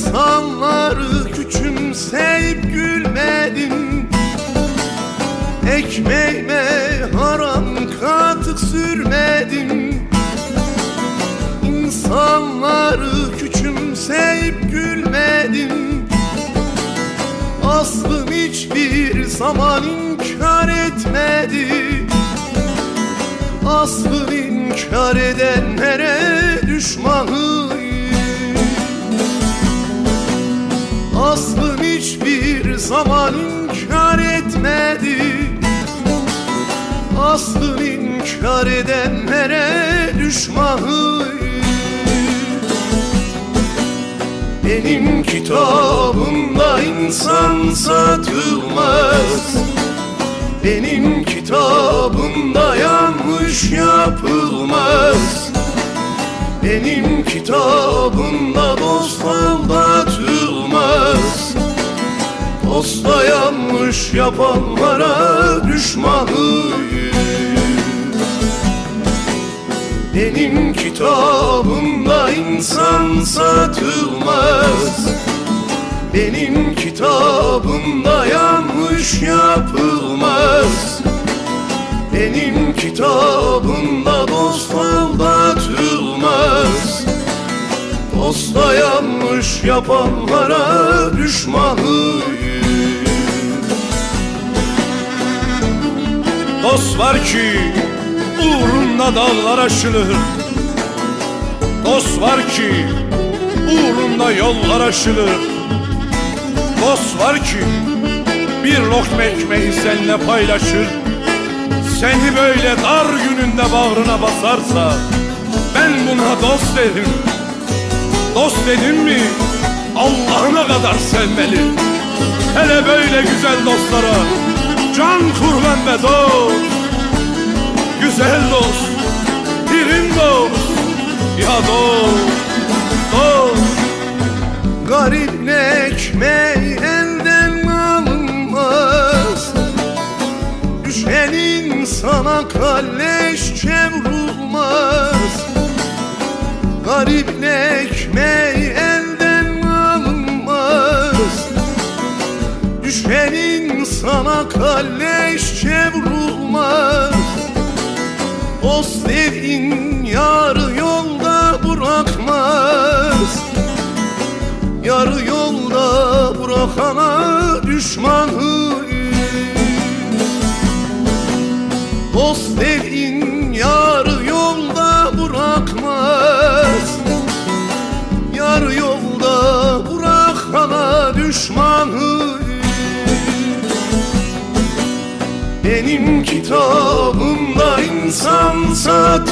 İnsanları küçümseyip gülmedim. Ekmeğime haram katık sürmedim. İnsanları küçümseyip gülmedim. Aslım hiçbir zaman inkar etmedi. Aslın inkar edenlere düşmanıyım zaman inkar etmedi. Aslın inkar edenlere düşmanıyım Benim kitabımda insan satılmaz. Benim kitabımda yanlış yapılmaz. Benim kitabımda yapanlara düşmanıyım benim kitabımda insan satılmaz. Benim kitabımda yanlış yapılmaz. Benim kitabımda dost aldatılmaz Dosta yanlış yapanlara düşmanıyım Dost var ki uğrunda dağlar aşılır Dost var ki uğrunda yollar aşılır Dost var ki bir lokma ekmeği seninle paylaşır. Seni böyle dar gününde bağrına basarsa Ben buna dost derim. Dost dedim mi Allah'ına kadar sevmeli. Hele böyle güzel dostlara Can kurban be dost. Güzel dost Pirin dost. Ya dost Dost. Garibin ekmeği elden alınmaz Düşenin sana kalleş çevrulmaz. Garibin Düşenin sana kalleş çevrulmaz. O sevin yarı Benim kitabımda insan sat